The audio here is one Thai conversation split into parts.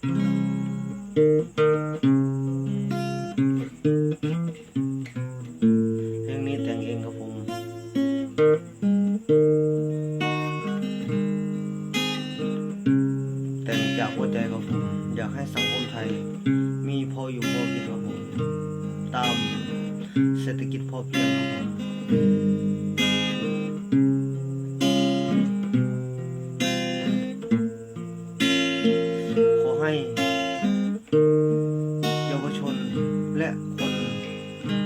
เพลงนี้แต่งเองครับผมแต่งจากหัวใจครับผม อยากให้สังคมไทย มีพออยู่พอกินครับผม ตามเศรษฐกิจพอเพียงครับผม และคน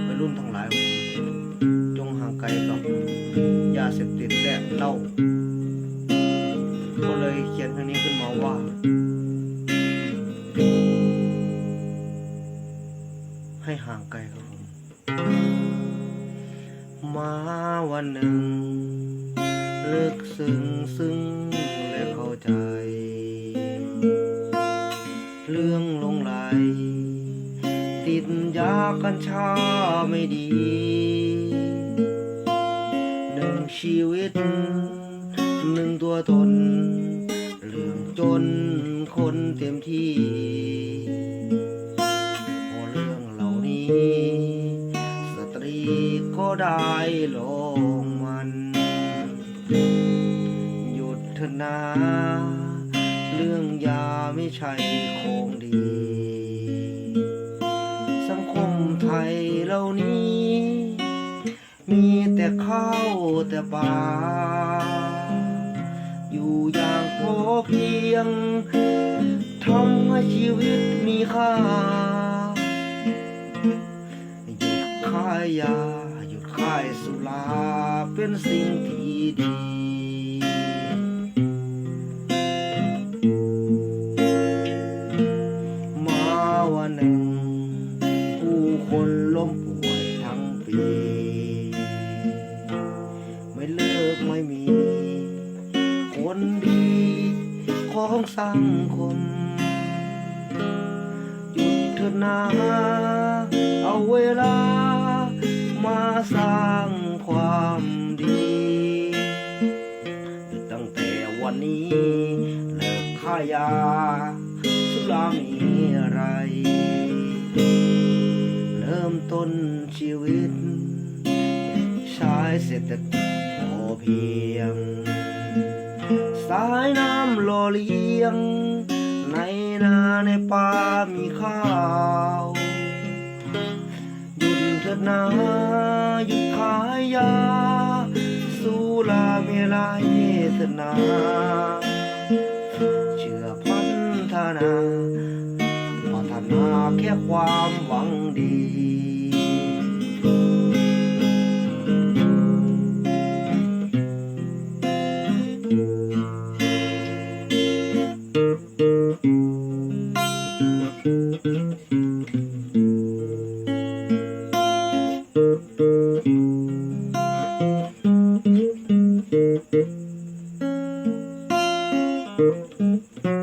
วัยรุ่นทั้งหลายของผมจงห่างไกลกับยาเสพติดและเหล้าก็เลยเขียนเพลงนี้ขึ้นมาว่า ให้ห่างไกลครับผมมาวันหนึ่งลึกซึ้งซึ้งและเข้าใจ เรื่องลงไหล ติดยากัญชาไม่ดี หนึ่งชีวิต หนึ่งตัวตน เรื่องจนคนเต็มที่พอเรื่องเหล่านี้ สตรีก็ได้ลงมัน หยุดเถอะนาเรื่องยาไม่ใช่ของดี ไทยเหล่านี้ มีแต่ข้าวแต่ปลาอยู่อย่างพอเพียงทำให้ชีวิตมีค่า หยุดขายยา หยุดขายสุรา เป็นสิ่งที่ดี ของสังคมหยุดเถอะนาเอาเวลา มาสร้างความดีหยุดตั้งแต่วันนี้เลิกขายา สุรามีอะไร เริ่มต้นชีวิต ใช้เศรษฐกิจพอเพียงายน้ำหล่อเลี้ยง ในนาในป่ามีข้าวหยุดเถิดนาหยุดขายยาสุราเมลัยเถิดนาเชื่อพันธนาพัฒนาแค่ความหวังดี thank you